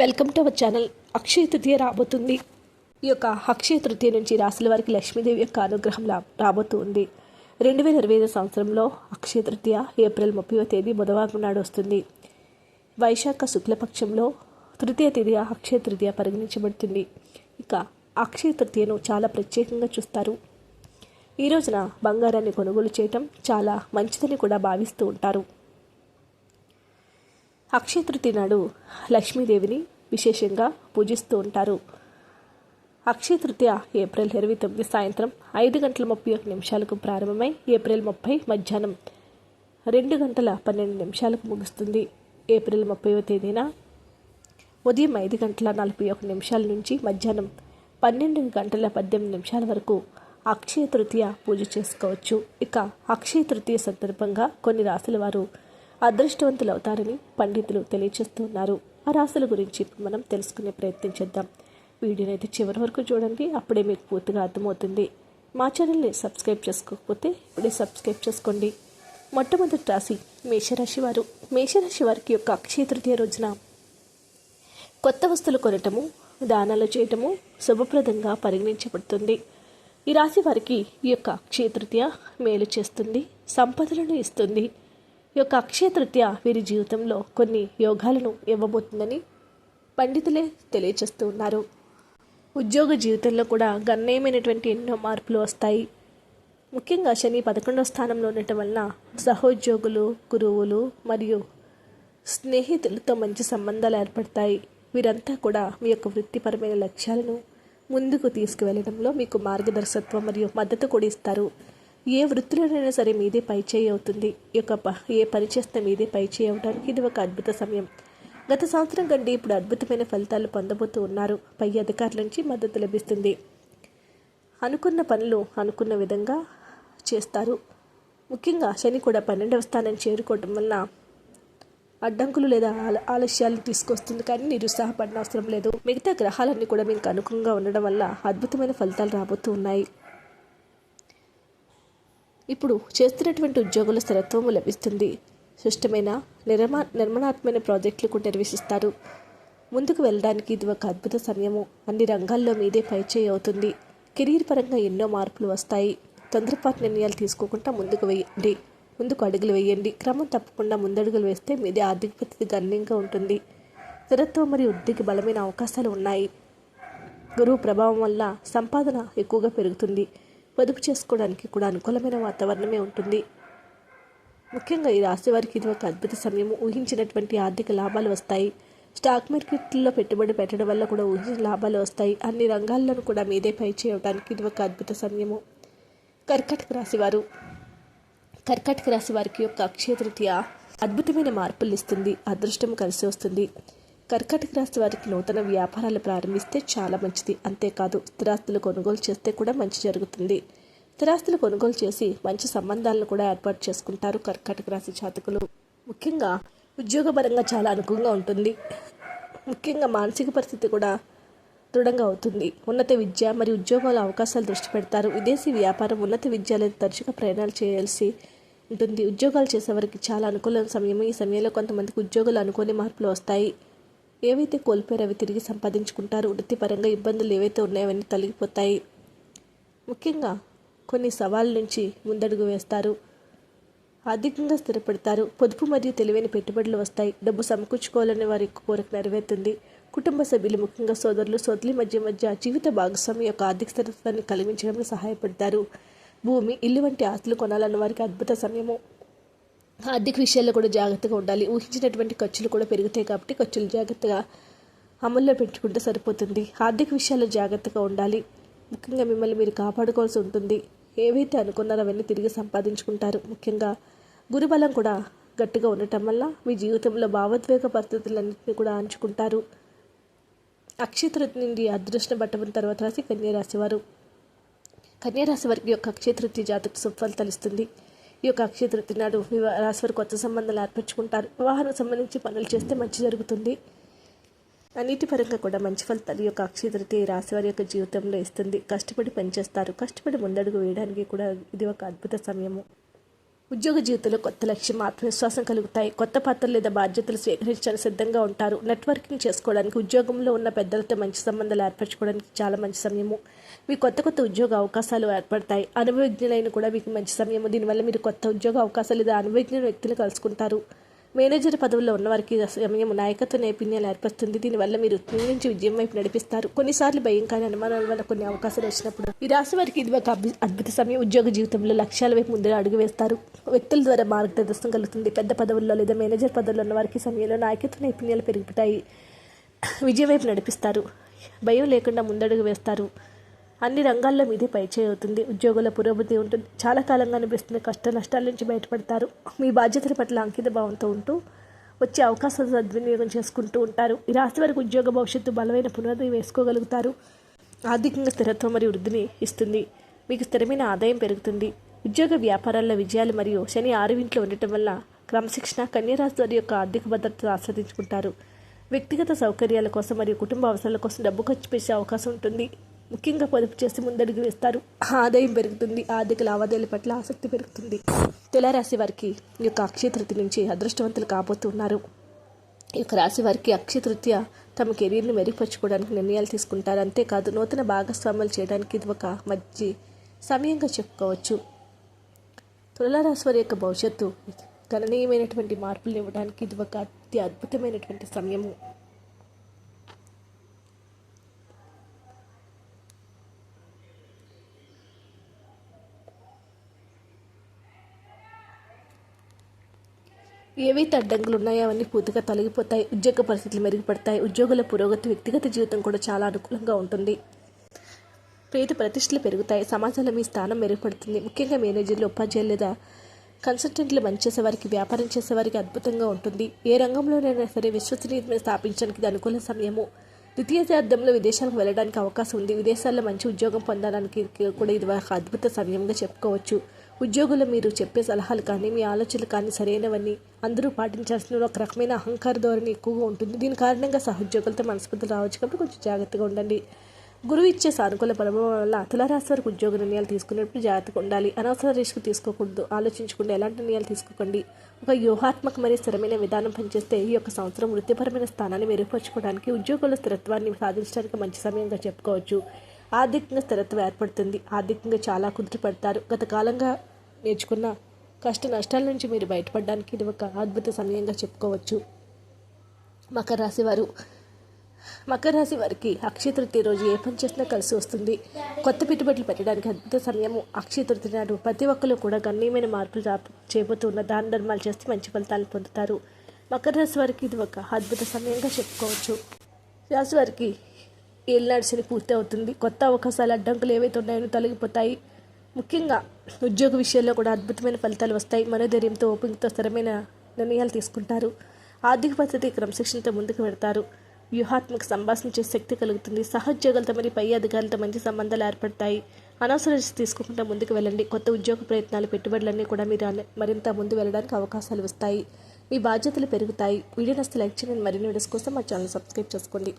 Welcome to our channel Akshaya Tritiya రాబోతుంది. ఈ యొక్క అక్షయ తృతీయ నుంచి రాశుల వారికి లక్ష్మీదేవి యొక్క అనుగ్రహం లా రాబోతుంది. రెండు వేల ఇరవై ఐదు సంవత్సరంలో అక్షయ తృతీయ ఏప్రిల్ ముప్పైవ తేదీ బుధవారం నాడు వస్తుంది. వైశాఖ శుక్లపక్షంలో తృతీయ తేదీ అక్షయ తృతీయ పరిగణించబడుతుంది. ఇక అక్షయ తృతీయను చాలా ప్రత్యేకంగా చూస్తారు. ఈ రోజున బంగారాన్ని కొనుగోలు చేయటం చాలా మంచిదని కూడా భావిస్తూ ఉంటారు. అక్షయ తృతీయ నాడు లక్ష్మీదేవిని విశేషంగా పూజిస్తూ ఉంటారు. అక్షయ తృతీయ ఏప్రిల్ ఇరవై తొమ్మిది సాయంత్రం ఐదు గంటల ముప్పై ఒక నిమిషాలకు ప్రారంభమై ఏప్రిల్ ముప్పై మధ్యాహ్నం రెండు గంటల పన్నెండు నిమిషాలకు ముగుస్తుంది. ఏప్రిల్ ముప్పైవ తేదీన ఉదయం ఐదు గంటల నలభై ఒక నిమిషాల నుంచి మధ్యాహ్నం పన్నెండు గంటల పద్దెనిమిది నిమిషాల వరకు అక్షయ తృతీయ పూజ చేసుకోవచ్చు. ఇక అక్షయ తృతీయ సందర్భంగా కొన్ని రాశుల వారు అదృష్టవంతులు అవుతారని పండితులు తెలియజేస్తున్నారు. ఆ రాశుల గురించి మనం తెలుసుకునే ప్రయత్నం చేద్దాం. వీడియోని అయితే చివరి వరకు చూడండి. అప్పుడే మీకు పూర్తిగా అర్థమవుతుంది. మా ఛానల్ని సబ్స్క్రైబ్ చేసుకోకపోతే ఇప్పుడే సబ్స్క్రైబ్ చేసుకోండి. మొట్టమొదటి రాశి మేషరాశి వారు. మేషరాశి వారికి యొక్క అక్షయ తృతీయ రోజున కొత్త వస్తువులు కొనటము దానాలు చేయటము శుభప్రదంగా పరిగణించబడుతుంది. ఈ రాశి వారికి ఈ యొక్క అక్షయ తృతీయ మేలు చేస్తుంది సంపదలను ఇస్తుంది. యొక్క అక్షయ తృతీయ వీరి జీవితంలో కొన్ని యోగాలను ఇవ్వబోతుందని పండితులే తెలియచేస్తూ ఉన్నారు. ఉద్యోగ జీవితంలో కూడా గణనీయమైనటువంటి ఎన్నో మార్పులు వస్తాయి. ముఖ్యంగా శని పదకొండవ స్థానంలో ఉండటం వలన సహోద్యోగులు గురువులు మరియు స్నేహితులతో మంచి సంబంధాలు ఏర్పడతాయి. వీరంతా కూడా మీ యొక్క వృత్తిపరమైన లక్ష్యాలను ముందుకు తీసుకువెళ్ళడంలో మీకు మార్గదర్శకత్వం మరియు మద్దతు కూడా ఇస్తారు. ఏ వృత్తిలోనైనా సరే మీదే పై చేయి అవుతుంది. ఈ యొక్క ప- ఏ పని చేస్తే మీదే పై చేయి అవడానికి ఇది ఒక అద్భుత సమయం. గత సంవత్సరం కంటే ఇప్పుడు అద్భుతమైన ఫలితాలు పొందబోతూ ఉన్నారు. పై అధికారుల నుంచి మద్దతు లభిస్తుంది. అనుకున్న పనులు అనుకున్న విధంగా చేస్తారు. ముఖ్యంగా శని కూడా పన్నెండవ స్థానం చేరుకోవటం వలన అడ్డంకులు లేదా ఆల- ఆలస్యాలు తీసుకొస్తుంది. కానీ నిరుత్సాహపడిన అవసరం లేదు. మిగతా గ్రహాలన్నీ కూడా మీకు అనుకూలంగా ఉండడం వల్ల అద్భుతమైన ఫలితాలు రాబోతూ ఉన్నాయి. ఇప్పుడు చేస్తున్నటువంటి ఉద్యోగుల స్థిరత్వము లభిస్తుంది. సుష్టమైన నిర్మా నిర్మాణాత్మైన ప్రాజెక్టులు కూడా నిర్వహిస్తారు. ముందుకు వెళ్ళడానికి ఇది ఒక అద్భుత సమయము. అన్ని రంగాల్లో మీదే పైచేయి అవుతుంది. కెరీర్ పరంగా ఎన్నో మార్పులు వస్తాయి. తొందరపాటు నిర్ణయాలు తీసుకోకుండా ముందుకు వేయండి ముందుకు అడుగులు వేయండి. క్రమం తప్పకుండా ముందడుగులు వేస్తే మీదే ఆర్థిక పరిస్థితి గణనీయంగా ఉంటుంది. స్థిరత్వం మరియు వృద్ధికి బలమైన అవకాశాలు ఉన్నాయి. గురువు ప్రభావం వల్ల సంపాదన ఎక్కువగా పెరుగుతుంది. పొదుపు చేసుకోవడానికి కూడా అనుకూలమైన వాతావరణమే ఉంటుంది. ముఖ్యంగా ఈ రాశి వారికి ఇది ఒక అద్భుత సమయం ఊహించినటువంటి ఆర్థిక లాభాలు వస్తాయి. స్టాక్ మార్కెట్లో పెట్టుబడి పెట్టడం వల్ల కూడా ఊహించిన లాభాలు వస్తాయి. అన్ని రంగాల్లోనూ కూడా మీదే పై చేయడానికి ఇది ఒక అద్భుత సమయము. కర్కాటక రాశివారు కర్కాటక రాశి వారికి యొక్క అక్షయ తృతీయ అద్భుతమైన మార్పులు ఇస్తుంది. అదృష్టం కలిసి వస్తుంది. కర్కాటక రాశి వారికి నూతన వ్యాపారాలు ప్రారంభిస్తే చాలా మంచిది. అంతేకాదు స్థిరాస్తులు కొనుగోలు చేస్తే కూడా మంచి జరుగుతుంది. స్థిరాస్తులు కొనుగోలు చేసి మంచి సంబంధాలను కూడా ఏర్పాటు చేసుకుంటారు కర్కాటక రాశి జాతకులు. ముఖ్యంగా ఉద్యోగపరంగా చాలా అనుకూలంగా ఉంటుంది. ముఖ్యంగా మానసిక పరిస్థితి కూడా దృఢంగా అవుతుంది. ఉన్నత విద్య మరియు ఉద్యోగాల అవకాశాలు దృష్టి పెడతారు. విదేశీ వ్యాపారం ఉన్నత విద్యాలయం తరచుగా ప్రయాణాలు చేయాల్సి ఉంటుంది. ఉద్యోగాలు చేసేవారికి చాలా అనుకూల సమయం. ఈ సమయంలో కొంతమందికి ఉద్యోగాలు అనుకోని మార్పులు వస్తాయి. ఏవైతే కోల్పోయారో అవి తిరిగి సంపాదించుకుంటారు. వృత్తిపరంగా ఇబ్బందులు ఏవైతే ఉన్నాయో అవన్నీ తొలగిపోతాయి. ముఖ్యంగా కొన్ని సవాళ్ళ నుంచి ముందడుగు వేస్తారు. ఆర్థికంగా స్థిరపడతారు. పొదుపు మరియు తెలివైన పెట్టుబడులు వస్తాయి. డబ్బు సమకూర్చుకోవాలనే వారి కోరిక నెరవేరుతుంది. కుటుంబ సభ్యులు ముఖ్యంగా సోదరులు సోదరి మధ్య మధ్య జీవిత భాగస్వామి యొక్క ఆర్థిక స్థిరత్వాన్ని కలిగించడంలో సహాయపడతారు. భూమి ఇల్లు వంటి ఆస్తులు కొనాలన్న వారికి అద్భుత సమయము. ఆర్థిక విషయాల్లో కూడా జాగ్రత్తగా ఉండాలి. ఊహించినటువంటి ఖర్చులు కూడా పెరుగుతాయి కాబట్టి ఖర్చులు జాగ్రత్తగా అమల్లో పెంచుకుంటే సరిపోతుంది. ఆర్థిక విషయాల్లో జాగ్రత్తగా ఉండాలి. ముఖ్యంగా మిమ్మల్ని మీరు కాపాడుకోవాల్సి ఉంటుంది. ఏవైతే అనుకున్నారో అవన్నీ తిరిగి సంపాదించుకుంటారు. ముఖ్యంగా గురుబలం కూడా గట్టిగా ఉండటం వల్ల మీ జీవితంలో భావోద్వేగ పరిస్థితులన్నింటినీ కూడా అంచుకుంటారు అక్షయతృతి నుండి అదృష్ట పట్టబడిన తర్వాత రాశి కన్యారాశి వారు. కన్యారాశి వారికి యొక్క అక్షయతృతి జాతకు సుఫలితాలు ఇస్తుంది. ఈ యొక్క అక్షయతృతి నాడు రాశి వారు కొత్త సంబంధాలు ఏర్పరచుకుంటారు. వివాహానికి సంబంధించి పనులు చేస్తే మంచి జరుగుతుంది. అన్నిటి పరంగా కూడా మంచి ఫలితాలు ఈ యొక్క అక్షయతృతి రాశి వారి యొక్క జీవితంలో ఇస్తుంది. కష్టపడి పనిచేస్తారు. కష్టపడి ముందడుగు వేయడానికి కూడా ఇది ఒక అద్భుత సమయము. ఉద్యోగ జీవితంలో కొత్త లక్ష్యం ఆత్మవిశ్వాసం కలుగుతాయి. కొత్త పాత్రలు లేదా బాధ్యతలు స్వీకరించడానికి సిద్ధంగా ఉంటారు. నెట్వర్కింగ్ చేసుకోవడానికి ఉద్యోగంలో ఉన్న పెద్దలతో మంచి సంబంధాలు ఏర్పరచుకోవడానికి చాలా మంచి సమయము. మీ కొత్త కొత్త ఉద్యోగ అవకాశాలు ఏర్పడతాయి. అనుభవజ్ఞులైన కూడా మీకు మంచి సమయము. దీనివల్ల మీరు కొత్త ఉద్యోగ అవకాశాలు లేదా అనుభవజ్ఞ వ్యక్తులు కలుసుకుంటారు. మేనేజర్ పదవుల్లో ఉన్నవారికి సమయం నాయకత్వ నైపుణ్యాలు ఏర్పరుస్తుంది దీనివల్ల మీరు ఉత్పత్తి నుంచి విజయం వైపు నడిపిస్తారు. కొన్నిసార్లు భయం కానీ అనుమానాల వల్ల కొన్ని అవకాశాలు వచ్చినప్పుడు ఈ రాశి వారికి ఇది ఒక అద్భుత సమయం. ఉద్యోగ జీవితంలో లక్ష్యాల వైపు ముందర అడుగు వేస్తారు. వ్యక్తుల ద్వారా మార్గదర్శనం కలుగుతుంది. పెద్ద పదవుల్లో లేదా మేనేజర్ పదవుల్లో ఉన్న వారికి సమయంలో నాయకత్వ నైపుణ్యాలు పెరుగుతాయి. విజయం వైపు నడిపిస్తారు. భయం లేకుండా ముందడుగు వేస్తారు. అన్ని రంగాల్లో మీది పైచేయి అవుతుంది ఉద్యోగుల పురోగతి ఉంటుంది. చాలా కాలంగా అనిపిస్తున్న కష్ట నష్టాల నుంచి బయటపడతారు. మీ బాధ్యతల పట్ల అంకిత భావంతో ఉంటూ వచ్చే అవకాశాలు సద్వినియోగం చేసుకుంటూ ఉంటారు. ఈ రాశి వారికి ఉద్యోగ భవిష్యత్తు బలమైన పునాది వేసుకోగలుగుతారు. ఆర్థికంగా స్థిరత్వం మరియు వృద్ధిని ఇస్తుంది. మీకు స్థిరమైన ఆదాయం పెరుగుతుంది. ఉద్యోగ వ్యాపారాల్లో విజయాలు మరియు శని ఆరు ఇంట్లో ఉండటం వల్ల క్రమశిక్షణ కన్యరాశి వారి యొక్క ఆర్థిక భద్రతను ఆస్వాదించుకుంటారు. వ్యక్తిగత సౌకర్యాల కోసం మరియు కుటుంబ అవసరాల కోసం డబ్బు ఖర్చు పెట్టే అవకాశం ఉంటుంది. ముఖ్యంగా పొదుపు చేసి ముందడుగు వేస్తారు. ఆదాయం పెరుగుతుంది. ఆర్థిక లావాదేవీల పట్ల ఆసక్తి పెరుగుతుంది. తులారాశి వారికి ఈ యొక్క అక్షయతృతి నుంచి అదృష్టవంతులు కాబోతున్నారు. ఈ యొక్క రాశి వారికి అక్షయ తృతీయ తమ కెరీర్ని మెరుగుపరచుకోవడానికి నిర్ణయాలు తీసుకుంటారు. అంతేకాదు నూతన భాగస్వామ్యాలు చేయడానికి ఇది ఒక మంచి సమయంగా చెప్పుకోవచ్చు. తులారాశి వారి యొక్క భవిష్యత్తు గణనీయమైనటువంటి మార్పులు ఇవ్వడానికి ఇది ఒక అతి అద్భుతమైనటువంటి సమయము. ఏవైతే అడ్డంకులు ఉన్నాయో అవన్నీ పూర్తిగా తొలగిపోతాయి ఉద్యోగ పరిస్థితులు మెరుగుపడతాయి ఉద్యోగుల పురోగతి వ్యక్తిగత జీవితం కూడా చాలా అనుకూలంగా ఉంటుంది. పేద ప్రతిష్టలు పెరుగుతాయి సమాజంలో మీ స్థానం మెరుగుపడుతుంది. ముఖ్యంగా మేనేజర్లు ఉపాధ్యాయులు లేదా కన్సల్టెంట్లు పనిచేసే చేసేవారికి వ్యాపారం చేసేవారికి అద్భుతంగా ఉంటుంది. ఏ రంగంలోనైనా సరే విశ్వసనీయతను స్థాపించడానికి ఇది అనుకూల సమయము. ద్వితీయ శాబ్దంలో విదేశాలకు వెళ్ళడానికి అవకాశం ఉంది. విదేశాల్లో మంచి ఉద్యోగం పొందడానికి కూడా ఇది ఒక అద్భుత సమయంగా చెప్పుకోవచ్చు. ఉద్యోగులు మీరు చెప్పే సలహాలు కానీ మీ ఆలోచనలు కానీ సరైనవని అందరూ పాటించాల్సిన ఒక రకమైన అహంకార ధోరణి ఎక్కువగా ఉంటుంది. దీని కారణంగా సహోద్యోగులతో మనస్పర్ధలు రావచ్చు కాబట్టి కొంచెం జాగ్రత్తగా ఉండండి. గురువు ఇచ్చే సానుకూల ప్రభావం వల్ల తులారాశి వరకు ఉద్యోగ నిర్ణయాలు తీసుకునేటప్పుడు జాగ్రత్తగా ఉండాలి. అనవసర రిస్క్ తీసుకోకూడదు. ఆలోచించకుండా ఎలాంటి నిర్ణయాలు తీసుకోకండి. ఒక వ్యూహాత్మక మరియు స్థిరమైన విధానం పనిచేస్తే ఈ యొక్క సంవత్సరం వృత్తిపరమైన స్థానాన్ని మెరుగుపరచుకోవడానికి ఉద్యోగుల స్థిరత్వాన్ని సాధించడానికి మంచి సమయంగా చెప్పుకోవచ్చు. ఆర్థికంగా స్థిరత్వం ఏర్పడుతుంది. ఆర్థికంగా చాలా కుదిరి పడతారు. గత కాలంగా నేర్చుకున్న కష్ట నష్టాల నుంచి మీరు బయటపడడానికి ఇది ఒక అద్భుత సమయంగా చెప్పుకోవచ్చు. మకర రాశి వారు మకర రాశి వారికి అక్షయ తృతీయ రోజు ఏ పని చేసినా కలిసి వస్తుంది. కొత్త పెట్టుబడులు పెట్టడానికి అద్భుత సమయము. అక్షయ తృతీయ నాడు ప్రతి ఒక్కరు కూడా గణనీయమైన మార్పులు రా చేయబోతున్న దాన ధర్మాలు చేస్తే మంచి ఫలితాలు పొందుతారు. మకర రాశి వారికి ఇది ఒక అద్భుత సమయంగా చెప్పుకోవచ్చు. రాశి వారికి ఏళ్ళనాడు పూర్తి అవుతుంది కొత్త అవకాశాలు అడ్డంకులు ఏవైతే ఉన్నాయో తొలగిపోతాయి. ముఖ్యంగా ఉద్యోగ విషయాల్లో కూడా అద్భుతమైన ఫలితాలు వస్తాయి. మనోధైర్యంతో ఓపికతో స్థిరమైన నిర్ణయాలు తీసుకుంటారు. ఆర్థిక పరిస్థితి క్రమశిక్షణతో ముందుకు వెడతారు. వ్యూహాత్మక సంభాషణ చేసే శక్తి కలుగుతుంది. సహోద్యోగులతో మరియు పై అధికారులతో మంచి సంబంధాలు ఏర్పడతాయి. అనవసర తీసుకోకుండా ముందుకు వెళ్ళండి. కొత్త ఉద్యోగ ప్రయత్నాలు పెట్టుబడులన్నీ కూడా మీరు మరింత ముందు వెళ్ళడానికి అవకాశాలు వస్తాయి. మీ బాధ్యతలు పెరుగుతాయి. వీడియో నస్తే లైక్ చేయండి. మరిన్ని వీడియోస్ కోసం మా ఛానల్ సబ్స్క్రైబ్ చేసుకోండి.